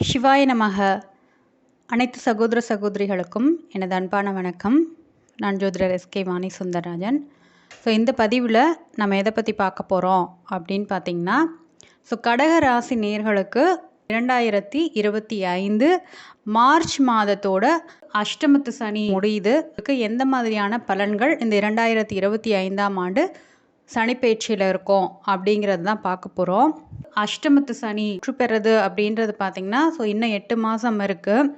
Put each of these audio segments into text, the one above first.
சிவாய நமக. அனைத்து சகோதர சகோதரிகளுக்கும் எனது அன்பான வணக்கம். நான் ஜோதிடர் எஸ்கே வாணி சுந்தரராஜன். ஸோ இந்த பதிவில் நம்ம எதை பற்றி பார்க்க போகிறோம் அப்படின்னு பார்த்தீங்கன்னா ஸோ கடக ராசி நேர்களுக்கு இரண்டாயிரத்தி இருபத்தி ஐந்து மார்ச் மாதத்தோட அஷ்டமத்து சனி முடியுது. எந்த மாதிரியான பலன்கள் இந்த இரண்டாயிரத்தி இருபத்தி ஐந்தாம் ஆண்டு சனிப்பெயர்ச்சியில் இருக்கோம் அப்படிங்கிறது தான் பார்க்க போகிறோம் அஷ்டமத்து சனி முற்று பெறது அப்படின்றது பார்த்திங்கன்னா ஸோ இன்னும் எட்டு மாதம் இருக்குது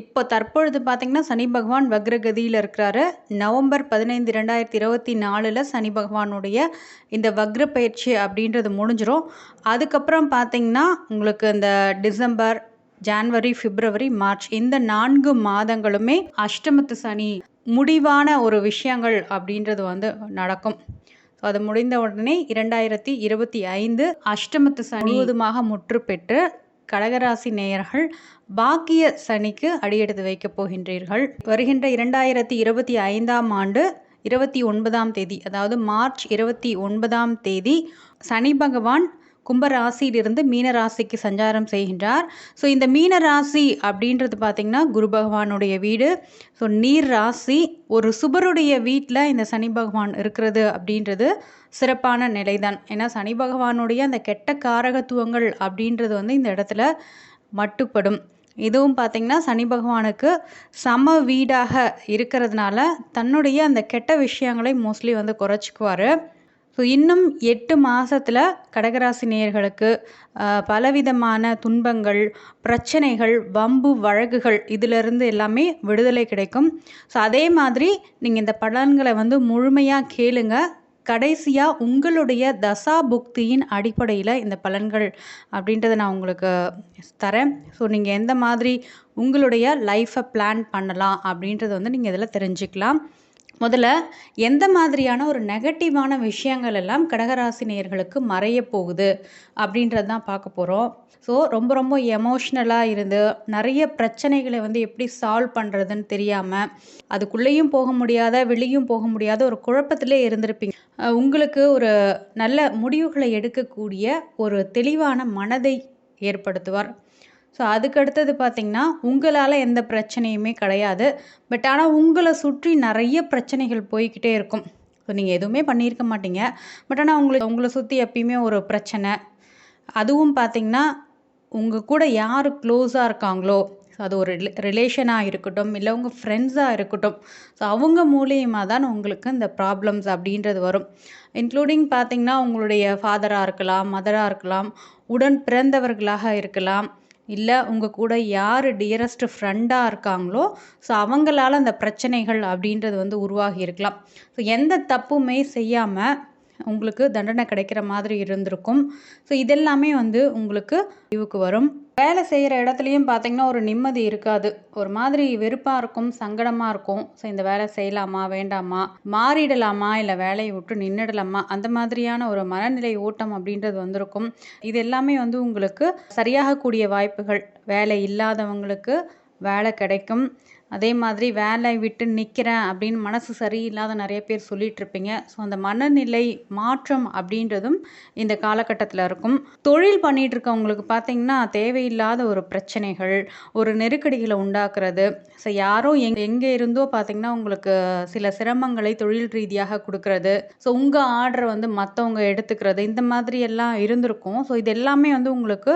இப்போ தற்பொழுது பார்த்திங்கன்னா சனி பகவான் வக்ரகதியில் இருக்கிறாரு. நவம்பர் பதினைந்து ரெண்டாயிரத்தி இருபத்தி நாலில் சனி பகவானுடைய இந்த வக்ர பயிற்சி அப்படின்றது முடிஞ்சிடும் அதுக்கப்புறம் பார்த்திங்கன்னா உங்களுக்கு இந்த டிசம்பர் ஜான்வரி பிப்ரவரி மார்ச் இந்த நான்கு மாதங்களுமே அஷ்டமத்து சனி முடிவான ஒரு விஷயங்கள் அப்படின்றது வந்து நடக்கும். ஸோ அது முடிந்த உடனே இரண்டாயிரத்தி இருபத்தி ஐந்து அஷ்டமத்து சனி முழுவதுமாக முற்று பெற்று கடகராசி நேயர்கள் பாக்கிய சனிக்கு அடியெடுத்து வைக்கப் போகின்றீர்கள். வருகின்ற இரண்டாயிரத்தி இருபத்தி ஐந்தாம் ஆண்டு இருபத்தி ஒன்பதாம் தேதி அதாவது மார்ச் இருபத்தி ஒன்பதாம் தேதி சனி பகவான் கும்பராசியிலிருந்து மீனராசிக்கு சஞ்சாரம் செய்கின்றார். ஸோ இந்த மீனராசி அப்படின்றது பார்த்திங்கன்னா குரு பகவானுடைய வீடு. ஸோ நீர் ராசி ஒரு சுபருடைய வீட்டில் இந்த சனி பகவான் இருக்கிறது அப்படின்றது சிறப்பான நிலைதான். ஏன்னா சனி பகவானுடைய அந்த கெட்ட காரகத்துவங்கள் அப்படின்றது வந்து இந்த இடத்துல மட்டுப்படும். இதுவும் பார்த்திங்கன்னா சனி பகவானுக்கு சம வீடாக இருக்கிறதுனால தன்னுடைய அந்த கெட்ட விஷயங்களை மோஸ்ட்லி வந்து குறைச்சிக்குவார். ஸோ இன்னும் எட்டு மாதத்தில் கடகராசி நேயர்களுக்கு பலவிதமான துன்பங்கள் பிரச்சனைகள் வம்பு வழக்குகள் இதிலிருந்து எல்லாமே விடுதலை கிடைக்கும். ஸோ அதே மாதிரி நீங்கள் இந்த பலன்களை வந்து முழுமையாக கேளுங்க. கடைசியாக உங்களுடைய தசா புக்தியின் அடிப்படையில் இந்த பலன்கள் அப்படின்றத நான் உங்களுக்கு தரேன். ஸோ நீங்கள் எந்த மாதிரி உங்களுடைய லைஃப்பை பிளான் பண்ணலாம் அப்படின்றத வந்து நீங்கள் இதில் தெரிஞ்சுக்கலாம். முதல்ல எந்த மாதிரியான ஒரு நெகட்டிவான விஷயங்கள் எல்லாம் கடகராசி நேயர்களுக்கு மறைய போகுது அப்படின்றது தான் பார்க்க போகிறோம் ஸோ ரொம்ப ரொம்ப எமோஷ்னலாக இருந்து நிறைய பிரச்சனைகளை வந்து எப்படி சால்வ் பண்ணுறதுன்னு தெரியாமல் அதுக்குள்ளேயும் போக முடியாத வெளியும் போக முடியாத ஒரு குழப்பத்திலே இருந்திருப்பீங்க. உங்களுக்கு ஒரு நல்ல முடிவுகளை எடுக்கக்கூடிய ஒரு தெளிவான மனதை ஏற்படுத்துவார். ஸோ அதுக்கு அடுத்தது பார்த்திங்கன்னா உங்களால் எந்த பிரச்சனையுமே கிடையாது. பட் ஆனால் உங்களை சுற்றி நிறைய பிரச்சனைகள் போய்கிட்டே இருக்கும். ஸோ நீங்கள் எதுவுமே பண்ணியிருக்க மாட்டீங்க. பட் ஆனால் உங்களுக்கு உங்களை சுற்றி எப்பயுமே ஒரு பிரச்சனை. அதுவும் பார்த்திங்கன்னா உங்கள் கூட யார் க்ளோஸாக இருக்காங்களோ ஸோ அது ஒரு ரிலேஷனாக இருக்கட்டும் இல்லை உங்கள் ஃப்ரெண்ட்ஸாக இருக்கட்டும் ஸோ அவங்க மூலியமாக தான் உங்களுக்கு இந்த ப்ராப்ளம்ஸ் அப்படின்றது வரும். இன்க்ளூடிங் பார்த்திங்கன்னா உங்களுடைய ஃபாதராக இருக்கலாம் மதராக இருக்கலாம் உடன் பிறந்தவர்களாக இருக்கலாம். இல்லை உங்கள் கூட யார் டியரஸ்ட் ஃப்ரெண்டாக இருக்காங்களோ ஸோ அவங்களால அந்த பிரச்சனைகள் அப்படின்றது வந்து உருவாகி இருக்கலாம். ஸோ எந்த தப்புமே செய்யாமல் உங்களுக்கு தண்டனை கிடைக்கிற மாதிரி இருந்திருக்கும். ஸோ இதெல்லாமே வந்து உங்களுக்கு இவுக்கு வரும். வேலை செய்கிற இடத்துலையும் பார்த்தீங்கன்னா ஒரு நிம்மதி இருக்காது. ஒரு மாதிரி வெறுப்பாக இருக்கும் சங்கடமாக இருக்கும். ஸோ இந்த வேலை செய்யலாமா வேண்டாமா மாறிடலாமா இல்லை வேலையை விட்டு நின்றுடலாமா அந்த மாதிரியான ஒரு மனநிலை ஓட்டம் அப்படின்றது வந்திருக்கும். இது எல்லாமே வந்து உங்களுக்கு சரியாகக்கூடிய வாய்ப்புகள். வேலை இல்லாதவங்களுக்கு வேலை கிடைக்கும். அதே மாதிரி வேலை விட்டு நிற்கிறேன் அப்படின்னு மனசு சரியில்லாத நிறைய பேர் சொல்லிகிட்ருப்பீங்க ஸோ அந்த மனநிலை மாற்றம் அப்படின்றதும் இந்த காலகட்டத்தில் இருக்கும். தொழில் பண்ணிகிட்டு இருக்கவங்களுக்கு பார்த்தீங்கன்னா தேவையில்லாத ஒரு பிரச்சனைகள் ஒரு நெருக்கடிகளை உண்டாக்குறது. ஸோ யாரோ எங் எங்கே இருந்தோ பார்த்தீங்கன்னா உங்களுக்கு சில சிரமங்களை தொழில் ரீதியாக கொடுக்கறது. ஸோ உங்கள் ஆர்டரை வந்து மற்றவங்க எடுத்துக்கிறது. இந்த மாதிரி எல்லாம் இருந்திருக்கும். ஸோ இது எல்லாமே வந்து உங்களுக்கு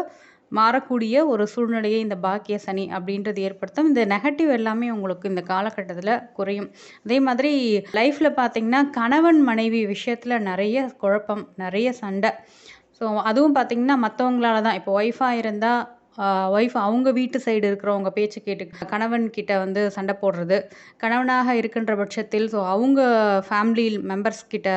மாறக்கூடிய ஒரு சூழ்நிலையை இந்த பாக்கிய சனி அப்படின்றது ஏற்படுத்தும். இந்த நெகட்டிவ் எல்லாமே உங்களுக்கு இந்த காலகட்டத்தில் குறையும். அதே மாதிரி லைஃப்பில் பார்த்திங்கன்னா கணவன் மனைவி விஷயத்தில் நிறைய குழப்பம் நிறைய சண்டை. ஸோ அதுவும் பார்த்திங்கன்னா மற்றவங்களால தான். இப்போ ஒய்ஃபாக இருந்தால் ஒய்ஃப் அவங்க வீட்டு சைடு இருக்கிறவங்க பேச்சு கேட்டு கணவன் கிட்ட வந்து சண்டை போடுறது கணவனாக இருக்கின்ற பட்சத்தில் ஸோ அவங்க ஃபேமிலி மெம்பர்ஸ் கிட்ட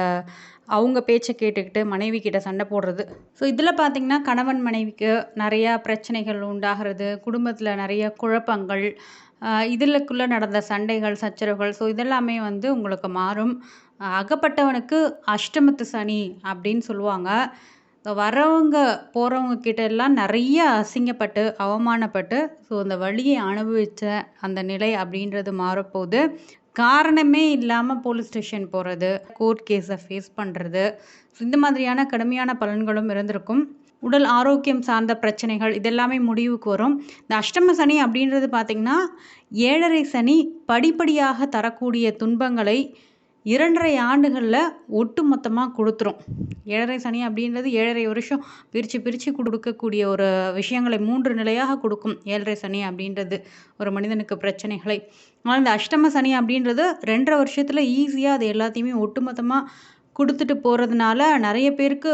அவங்க பேச்சை கேட்டுக்கிட்டு மனைவி கிட்ட சண்டை போடுறது. ஸோ இதில் பார்த்திங்கன்னா கணவன் மனைவிக்கு நிறையா பிரச்சனைகள் உண்டாகிறது. குடும்பத்தில் நிறைய குழப்பங்கள் இதிலுக்குள்ளே நடந்த சண்டைகள் சச்சரவுகள் ஸோ இதெல்லாமே வந்து உங்களுக்கு மாறும். அகப்பட்டவனுக்கு அஷ்டமத்து சனி அப்படின்னு சொல்லுவாங்க. வரவங்க போகிறவங்க கிட்ட எல்லாம் நிறைய அசிங்கப்பட்டு அவமானப்பட்டு ஸோ அந்த வழியை அனுபவித்த அந்த நிலை அப்படின்றது மாறப்போகுது. காரணமே இல்லாமல் போலீஸ் ஸ்டேஷன் போகிறது கோர்ட் கேஸை ஃபேஸ் பண்ணுறது இந்த மாதிரியான கடுமையான பலன்களும் இருந்திருக்கும். உடல் ஆரோக்கியம் சார்ந்த பிரச்சனைகள் இதெல்லாமே முடிவுக்கு வரும். இந்த அஷ்டம சனி அப்படின்றது பார்த்திங்கன்னா ஏழரை சனி படிப்படியாக தரக்கூடிய துன்பங்களை இரண்டரை ஆண்டுகளில் ஒட்டு மொத்தமாக கொடுத்துரும். ஏழரை சனி அப்படின்றது ஏழரை வருஷம் பிரித்து பிரித்து கொடுக்கக்கூடிய ஒரு விஷயங்களை மூன்று நிலையாக கொடுக்கும் ஏழரை சனி அப்படின்றது ஒரு மனிதனுக்கு பிரச்சனைகளை. ஆனால் இந்த அஷ்டம சனி அப்படின்றது ரெண்டரை வருஷத்தில் ஈஸியாக அது எல்லாத்தையுமே ஒட்டுமொத்தமாக கொடுத்துட்டு போகிறதுனால நிறைய பேருக்கு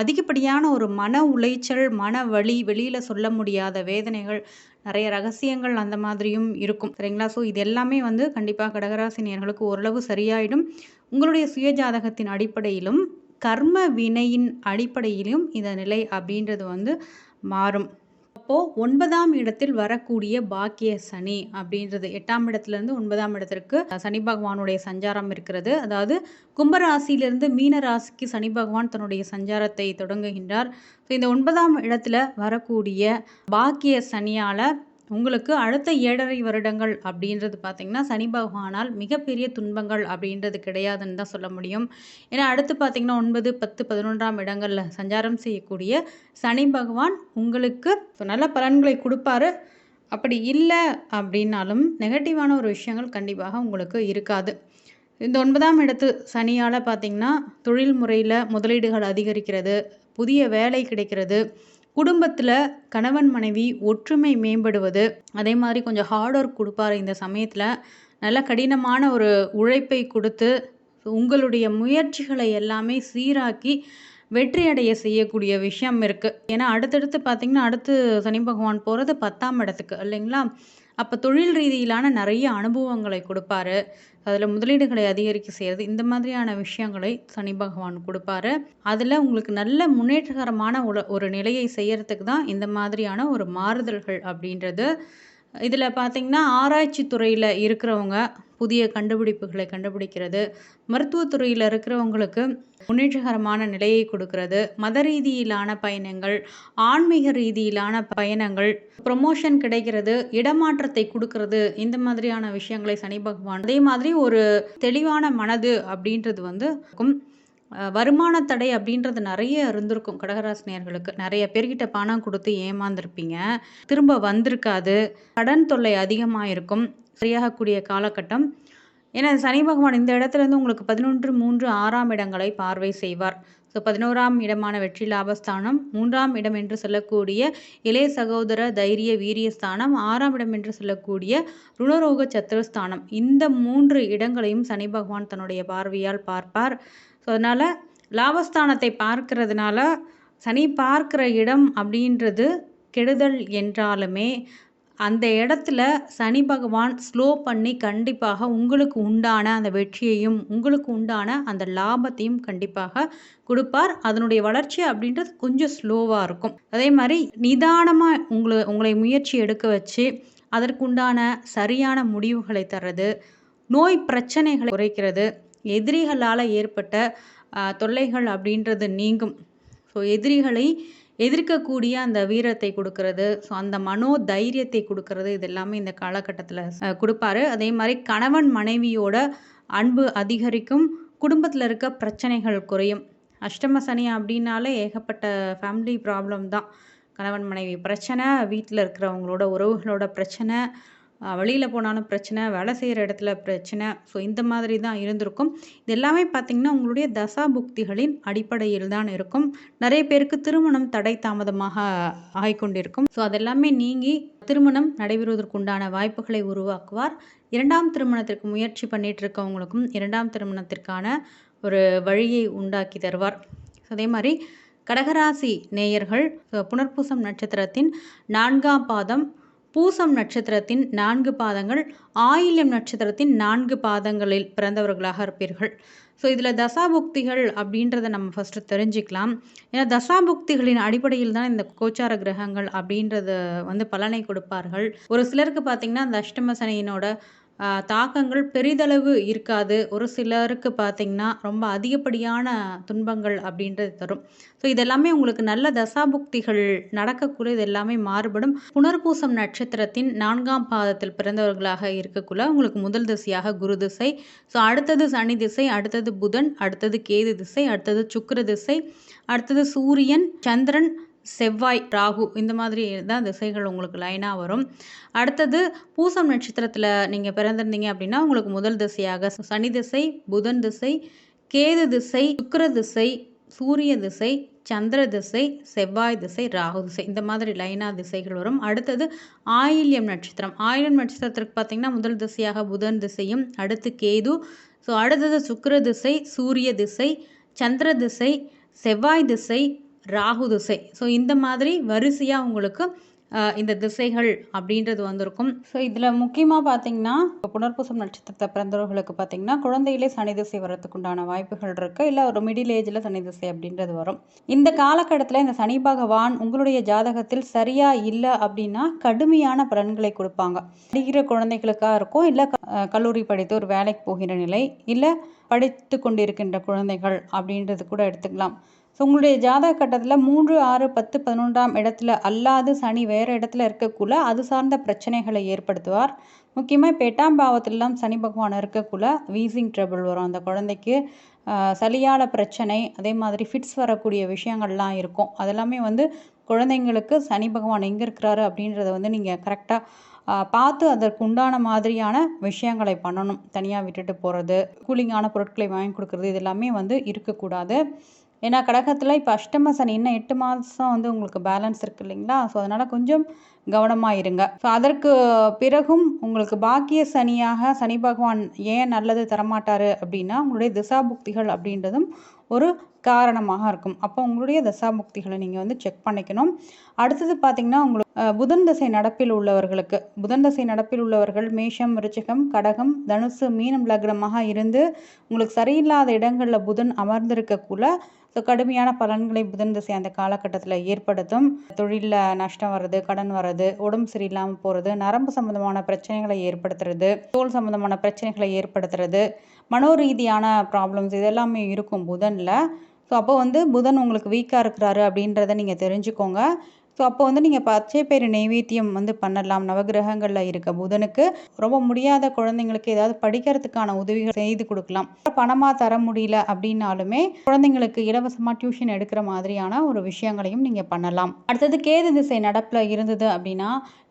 அதிகப்படியான ஒரு மன உளைச்சல் மன வலி வெளியில் சொல்ல முடியாத வேதனைகள் நிறைய ரகசியங்கள் அந்த மாதிரியும் இருக்கும். சரிங்களா? ஸோ இது எல்லாமே வந்து கண்டிப்பாக கடகராசினியர்களுக்கு ஓரளவு சரியாயிடும். உங்களுடைய சுயஜாதகத்தின் அடிப்படையிலும் கர்ம வினையின் அடிப்படையிலும் இந்த நிலை அப்படின்றது வந்து மாறும். அப்போது ஒன்பதாம் இடத்தில் வரக்கூடிய பாக்கிய சனி அப்படின்றது எட்டாம் இடத்துலேருந்து ஒன்பதாம் இடத்திற்கு சனி பகவானுடைய சஞ்சாரம் இருக்கிறது. அதாவது கும்பராசியிலிருந்து மீன ராசிக்கு சனி பகவான் தன்னுடைய சஞ்சாரத்தை தொடங்குகின்றார். ஸோ இந்த ஒன்பதாம் இடத்துல வரக்கூடிய பாக்கிய சனியால் உங்களுக்கு அடுத்த ஏழரை வருடங்கள் அப்படின்றது பார்த்திங்கன்னா சனி பகவானால் மிகப்பெரிய துன்பங்கள் அப்படின்றது கிடையாதுன்னு தான் சொல்ல முடியும். ஏன்னா அடுத்து பார்த்திங்கன்னா ஒன்பது பத்து பதினொன்றாம் இடங்களில் சஞ்சாரம் செய்யக்கூடிய சனி பகவான் உங்களுக்கு நல்ல பலன்களை கொடுப்பாரு. அப்படி இல்லை அப்படின்னாலும் நெகட்டிவான ஒரு விஷயங்கள் கண்டிப்பாக உங்களுக்கு இருக்காது. இந்த ஒன்பதாம் இடத்து சனியால் பார்த்திங்கன்னா தொழில் முறையில் முதலீடுகள் அதிகரிக்கிறது புதிய வேலை கிடைக்கிறது குடும்பத்தில் கணவன் மனைவி ஒற்றுமை மேம்படுவது அதே மாதிரி கொஞ்சம் ஹார்ட் ஒர்க் கொடுப்பாரு இந்த சமயத்தில். நல்ல கடினமான ஒரு உழைப்பை கொடுத்து உங்களுடைய முயற்சிகளை எல்லாமே சீராக்கி வெற்றி அடைய செய்யக்கூடிய விஷயம் இருக்குது ஏன்னா அடுத்தடுத்து பார்த்திங்கன்னா அடுத்து சனி பகவான் போகிறது பத்தாம் இடத்துக்கு இல்லைங்களா? அப்போ தொழில் ரீதியிலான நிறைய அனுபவங்களை கொடுப்பாரு. அதில் முதலீடுகளை அதிகரிக்க செய்கிறது இந்த மாதிரியான விஷயங்களை சனி பகவான் கொடுப்பாரு. அதில் உங்களுக்கு நல்ல முன்னேற்றகரமான ஒரு நிலையை செய்யறதுக்கு தான் இந்த மாதிரியான ஒரு மாறுதல்கள் அப்படின்றது இதில் பார்த்திங்கன்னா ஆராய்ச்சி துறையில் இருக்கிறவங்க புதிய கண்டுபிடிப்புகளை கண்டுபிடிக்கிறது மருத்துவத்துறையில் இருக்கிறவங்களுக்கு முன்னேற்றகரமான நிலையை கொடுக்கறது மத ரீதியிலான பயணங்கள் ஆன்மீக ரீதியிலான பயணங்கள் ப்ரொமோஷன் கிடைக்கிறது இடமாற்றத்தை கொடுக்கறது இந்த மாதிரியான விஷயங்களை சனி பகவான் அதே மாதிரி ஒரு தெளிவான மனது அப்படின்றது வந்து வருமான தடை அப்படின்றது நிறைய இருந்திருக்கும் கடகராசினியர்களுக்கு. நிறைய பேர்கிட்ட பணம் கொடுத்து ஏமாந்துருப்பீங்க. திரும்ப வந்திருக்காது. கடன் தொல்லை அதிகமாக இருக்கும் சரியாகக்கூடிய காலகட்டம். ஏன்னா சனி பகவான் இந்த இடத்துலேருந்து உங்களுக்கு பதினொன்று மூன்று ஆறாம் இடங்களை பார்வை செய்வார். ஸோ பதினோராம் இடமான வெற்றி லாபஸ்தானம் மூன்றாம் இடம் என்று சொல்லக்கூடிய இளைய சகோதர தைரிய வீரியஸ்தானம் ஆறாம் இடம் என்று சொல்லக்கூடிய ருணரோக சத்துருஸ்தானம் இந்த மூன்று இடங்களையும் சனி பகவான் தன்னுடைய பார்வையால் பார்ப்பார். ஸோ அதனால் லாபஸ்தானத்தை பார்க்கறதுனால சனி பார்க்கிற இடம் அப்படின்றது கெடுதல் என்றாலுமே அந்த இடத்துல சனி பகவான் ஸ்லோ பண்ணி கண்டிப்பாக உங்களுக்கு உண்டான அந்த வெற்றியையும் உங்களுக்கு உண்டான அந்த லாபத்தையும் கண்டிப்பாக கொடுப்பார். அதனுடைய வளர்ச்சி அப்படின்றது கொஞ்சம் ஸ்லோவாக இருக்கும். அதே மாதிரி நிதானமாக உங்களை உங்களை முயற்சி எடுக்க வச்சு அதற்குண்டான சரியான முடிவுகளை தர்றது நோய் பிரச்சனைகளை குறைக்கிறது எதிரிகளால் ஏற்பட்ட தொல்லைகள் அப்படின்றது நீங்கும். ஸோ எதிரிகளை எதிர்க்கக்கூடிய அந்த வீரத்தை கொடுக்கறது ஸோ அந்த மனோ தைரியத்தை கொடுக்கறது இது எல்லாமே இந்த காலகட்டத்தில் கொடுப்பாரு. அதே மாதிரி கணவன் மனைவியோட அன்பு அதிகரிக்கும் குடும்பத்தில் இருக்க பிரச்சனைகள் குறையும். அஷ்டம சனி அப்படின்னாலே ஏகப்பட்ட ஃபேமிலி ப்ராப்ளம் தான். கணவன் மனைவி பிரச்சனை வீட்டில் இருக்கிறவங்களோட உறவுகளோட பிரச்சனை வெளியில் போனாலும் பிரச்சனை வேலை செய்கிற இடத்துல பிரச்சனை. ஸோ இந்த மாதிரி தான் இருந்திருக்கும். இது எல்லாமே பார்த்திங்கன்னா உங்களுடைய தசா புக்திகளின் அடிப்படையில் தான் இருக்கும். நிறைய பேருக்கு திருமணம் தடை தாமதமாக ஆகிக்கொண்டிருக்கும். ஸோ அதெல்லாமே நீங்கி திருமணம் நடைபெறுவதற்குண்டான வாய்ப்புகளை உருவாக்குவார். இரண்டாம் திருமணத்திற்கு முயற்சி பண்ணிட்டு இருக்கவங்களுக்கும் இரண்டாம் திருமணத்திற்கான ஒரு வழியை உண்டாக்கி தருவார். அதே மாதிரி கடகராசி நேயர்கள் புனர்பூசம் நட்சத்திரத்தின் நான்காம் பாதம் பூசம் நட்சத்திரத்தின் நான்கு பாதங்கள் ஆயில்யம் நட்சத்திரத்தின் நான்கு பாதங்களில் பிறந்தவர்களாக இருப்பீர்கள். ஸோ இதில் தசாபுக்திகள் அப்படின்றத நம்ம ஃபஸ்ட்டு தெரிஞ்சுக்கலாம். ஏன்னா தசாபுக்திகளின் அடிப்படையில் தான் இந்த கோச்சார கிரகங்கள் அப்படின்றத வந்து பலனை கொடுப்பார்கள். ஒரு சிலருக்கு பார்த்திங்கன்னா அந்த அஷ்டம சனியினோட தாக்கங்கள் பெரிதளவு இருக்காது. ஒரு சிலருக்கு பார்த்திங்கன்னா ரொம்ப அதிகப்படியான துன்பங்கள் அப்படின்றது தரும். ஸோ இதெல்லாமே உங்களுக்கு நல்ல தசாபுக்திகள் நடக்கக்குள்ள இது எல்லாமே மாறுபடும். புனர்பூசம் நட்சத்திரத்தின் நான்காம் பாதத்தில் பிறந்தவர்களாக இருக்கக்குள்ள உங்களுக்கு முதல் திசையாக குரு திசை. ஸோ அடுத்தது சனி திசை அடுத்தது புதன் அடுத்தது கேது திசை அடுத்தது சுக்கர திசை அடுத்தது சூரியன் சந்திரன் செவ்வாய் ராகு இந்த மாதிரி தான் திசைகள் உங்களுக்கு லைனாக வரும். அடுத்தது பூசம் நட்சத்திரத்தில் நீங்கள் பிறந்திருந்தீங்க அப்படின்னா உங்களுக்கு முதல் திசையாக சனி திசை புதன் திசை கேது திசை சுக்கிர திசை சூரிய திசை சந்திர திசை செவ்வாய் திசை ராகு திசை. இந்த மாதிரி லைனா திசைகள் வரும். அடுத்தது ஆயில்யம் நட்சத்திரம். ஆயில்யம் நட்சத்திரத்திற்கு பார்த்திங்கன்னா முதல் திசையாக புதன் திசையும் அடுத்து கேது. ஸோ அடுத்தது சுக்கர திசை சூரிய திசை சந்திர திசை செவ்வாய் திசை ராகு திசை. ஸோ இந்த மாதிரி வரிசையாக உங்களுக்கு இந்த திசைகள் அப்படின்றது வந்திருக்கும். ஸோ இதில் முக்கியமாக பார்த்தீங்கன்னா இப்போ புனர்பூசம் நட்சத்திரத்தை பிறந்தவர்களுக்கு பார்த்தீங்கன்னா குழந்தையிலே சனி திசை வர்றதுக்குண்டான உண்டான வாய்ப்புகள் இருக்குது இல்லை ஒரு மிடில் ஏஜில் சனி திசை அப்படின்றது வரும். இந்த காலகட்டத்தில் இந்த சனி பகவான் உங்களுடைய ஜாதகத்தில் சரியாக இல்லை அப்படின்னா கடுமையான பலன்களை கொடுப்பாங்க. படிக்கிற குழந்தைகளுக்காக இருக்கும் இல்லை கல்லூரி படித்து ஒரு வேலைக்கு போகிற நிலை இல்லை படித்து கொண்டிருக்கின்ற குழந்தைகள் அப்படின்றது கூட எடுத்துக்கலாம். ஸோ உங்களுடைய ஜாதக கட்டத்தில் மூன்று ஆறு பத்து பதினொன்றாம் இடத்துல அல்லாது சனி வேறு இடத்துல இருக்கக்குள்ள அது சார்ந்த பிரச்சனைகளை ஏற்படுத்துவார். முக்கியமாக இப்போ எட்டாம் பாவத்திலாம் சனி பகவான் இருக்கக்குள்ள வீசிங் ட்ரபிள் வரும். அந்த குழந்தைக்கு ஆஹ், சளியால பிரச்சனை அதே மாதிரி ஃபிட்ஸ் வரக்கூடிய விஷயங்கள்லாம் இருக்கும். அதெல்லாமே வந்து குழந்தைங்களுக்கு சனி பகவான் எங்கே இருக்கிறாரு அப்படின்றத வந்து நீங்கள் கரெக்டாக பார்த்து அதற்கு உண்டான மாதிரியான விஷயங்களை பண்ணணும். தனியாக விட்டுட்டு போகிறது கூலிங்கான பொருட்களை வாங்கி கொடுக்குறது இது எல்லாமே வந்து இருக்கக்கூடாது. ஏன்னா கடகத்தில் இப்போ அஷ்டம சனி இன்னும் எட்டு மாதம் வந்து உங்களுக்கு பேலன்ஸ் இருக்கு இல்லைங்களா? ஸோ அதனால் கொஞ்சம் கவனமாக இருங்க. ஸோ அதற்கு பிறகும் உங்களுக்கு பாக்கிய சனியாக சனி பகவான் ஏன் நல்லது தரமாட்டார் அப்படின்னா உங்களுடைய திசாபுக்திகள் அப்படின்றதும் ஒரு காரணமாக இருக்கும். அப்போ உங்களுடைய தசாபுக்திகளை நீங்கள் வந்து செக் பண்ணிக்கணும். அடுத்தது பார்த்திங்கன்னா உங்களுக்கு புதன் தசை நடப்பில் உள்ளவர்களுக்கு. புதன் தசை நடப்பில் உள்ளவர்கள் மேஷம் ரிச்சகம் கடகம் தனுசு மீனம் லக்னமாக இருந்து உங்களுக்கு சரியில்லாத இடங்களில் புதன் அமர்ந்திருக்கக்குள்ள ஸோ கடுமையான பலன்களை புதன் திசை அந்த காலகட்டத்தில் ஏற்படுத்தும். தொழிலில் நஷ்டம் வர்றது கடன் வர்றது உடம்பு சரியில்லாமல் போகிறது நரம்பு சம்மந்தமான பிரச்சனைகளை ஏற்படுத்துறது தோல் சம்மந்தமான பிரச்சனைகளை ஏற்படுத்துறது மனோரீதியான ப்ராப்ளம்ஸ் இதெல்லாமே இருக்கும் புதனில். ஸோ அப்போ வந்து புதன் உங்களுக்கு வீக்காக இருக்கிறாரு அப்படின்றத நீங்கள் தெரிஞ்சுக்கோங்க. ஸோ அப்போ வந்து நீங்கள் பச்சை பயிறு நைவேத்தியம் வந்து பண்ணலாம். நவகிரகங்களில் இருக்க புதனுக்கு ரொம்ப முடியாத குழந்தைங்களுக்கு ஏதாவது படிக்கிறதுக்கான உதவிகள் செய்து கொடுக்கலாம். பணமாக தர முடியல அப்படின்னாலுமே குழந்தைங்களுக்கு இலவசமாக டியூஷன் எடுக்கிற மாதிரியான ஒரு விஷயங்களையும் நீங்கள் பண்ணலாம். அடுத்தது கேது திசை நடப்பில் இருந்தது அப்படின்னா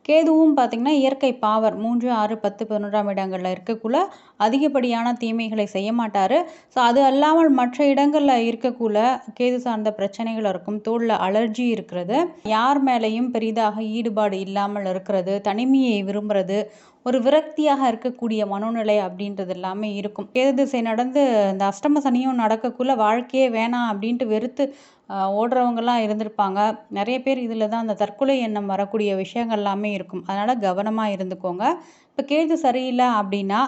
கேதுவும் பார்த்திங்கன்னா இயற்கை பாவர் மூன்று ஆறு பத்து பதினொன்றாம் இடங்களில் இருக்கக்குள்ள அதிகப்படியான தீமைகளை செய்ய மாட்டார். ஸோ அது அல்லாமல் மற்ற இடங்களில் இருக்கக்குள்ள கேது சார்ந்த பிரச்சனைகள் இருக்கும். தோளில் அலர்ஜி இருக்கிறது. யார் மேலேயும் பெரிதாக ஈடுபாடு இல்லாமல் இருக்கிறது. தனிமையை விரும்புறது. ஒரு விரக்தியாக இருக்கக்கூடிய மனோநிலை அப்படின்றது எல்லாமே இருக்கும். கேது திசை நடந்து இந்த அஷ்டம சனியும் நடக்கக்குள்ள வாழ்க்கையே வேணாம் அப்படின்ட்டு வெறுத்து ஓடுறவங்கலாம் இருந்திருப்பாங்க. நிறைய பேர் இதில் தான் அந்த தற்கொலை எண்ணம் வரக்கூடிய விஷயங்கள் எல்லாமே இருக்கும். அதனால் கவனமாக இருந்துக்கோங்க. இப்போ கேது சரியில்லை அப்படின்னா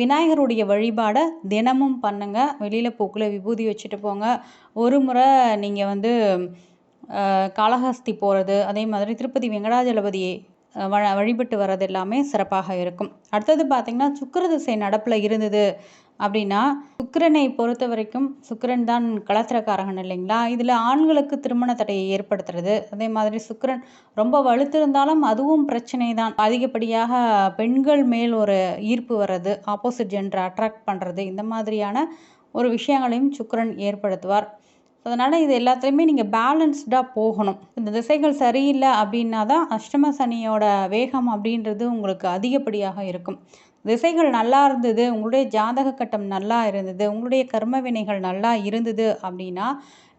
விநாயகருடைய வழிபாடை தினமும் பண்ணுங்கள் வெளியில் பூக்கில் விபூதி வச்சுட்டு போங்க. ஒரு முறை நீங்கள் வந்து காளஹஸ்தி போகிறது அதே மாதிரி திருப்பதி வெங்கடாஜலபதியை வ வழிபட்டு வர்றது எல்லாமே சிறப்பாக இருக்கும். அடுத்தது பார்த்திங்கன்னா சுக்கிர திசை நடப்பில் இருந்தது. அப்படின்னா சுக்கரனை பொறுத்த வரைக்கும் சுக்கரன் தான் கலத்திரக்காரகன் இல்லைங்களா? இதில் ஆண்களுக்கு திருமண தடையை ஏற்படுத்துறது. அதே மாதிரி சுக்கரன் ரொம்ப வலுத்திருந்தாலும் அதுவும் பிரச்சனை தான். அதிகப்படியாக பெண்கள் மேல் ஒரு ஈர்ப்பு வர்றது ஆப்போசிட் ஜெண்டரை அட்ராக்ட் பண்ணுறது இந்த மாதிரியான ஒரு விஷயங்களையும் சுக்கரன் ஏற்படுத்துவார். அதனால் இது எல்லாத்துலேயுமே நீங்கள் பேலன்ஸ்டாக போகணும். இந்த திசைகள் சரியில்லை அப்படின்னா தான் அஷ்டம சனியோட வேகம் அப்படின்றது உங்களுக்கு அதிகப்படியாக இருக்கும். திசைகள் நல்லா இருந்தது உங்களுடைய ஜாதக கட்டம் நல்லா இருந்தது உங்களுடைய கர்ம வினைகள் நல்லா இருந்தது அப்படின்னா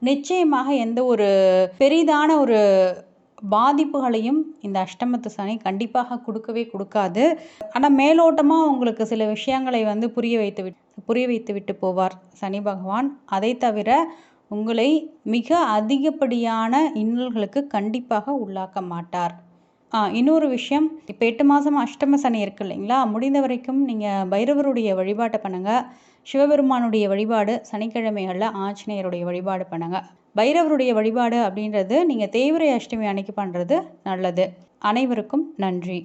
நிச்சயமாக எந்த ஒரு பெரிதான ஒரு பாதிப்புகளையும் இந்த அஷ்டமத்து சனி கண்டிப்பாக கொடுக்கவே கொடுக்காது. ஆனால் மேலோட்டமாக உங்களுக்கு சில விஷயங்களை வந்து புரிய வைத்து விட்டு புரிய வைத்து விட்டு போவார் சனி பகவான். அதை தவிர உங்களை மிக அதிகப்படியான இன்னல்களுக்கு கண்டிப்பாக உள்ளாக்க மாட்டார். இன்னொரு விஷயம் இப்போ எட்டு மாதம் அஷ்டம சனி இருக்கு இல்லைங்களா? முடிந்த வரைக்கும் நீங்கள் பைரவருடைய வழிபாட்டை பண்ணுங்கள் சிவபெருமானுடைய வழிபாடு சனிக்கிழமைகளில் ஆஞ்சநேயருடைய வழிபாடு பண்ணுங்கள் பைரவருடைய வழிபாடு அப்படின்றது நீங்கள் தேவரை அஷ்டமி அன்னைக்கு பண்ணுறது நல்லது. அனைவருக்கும் நன்றி.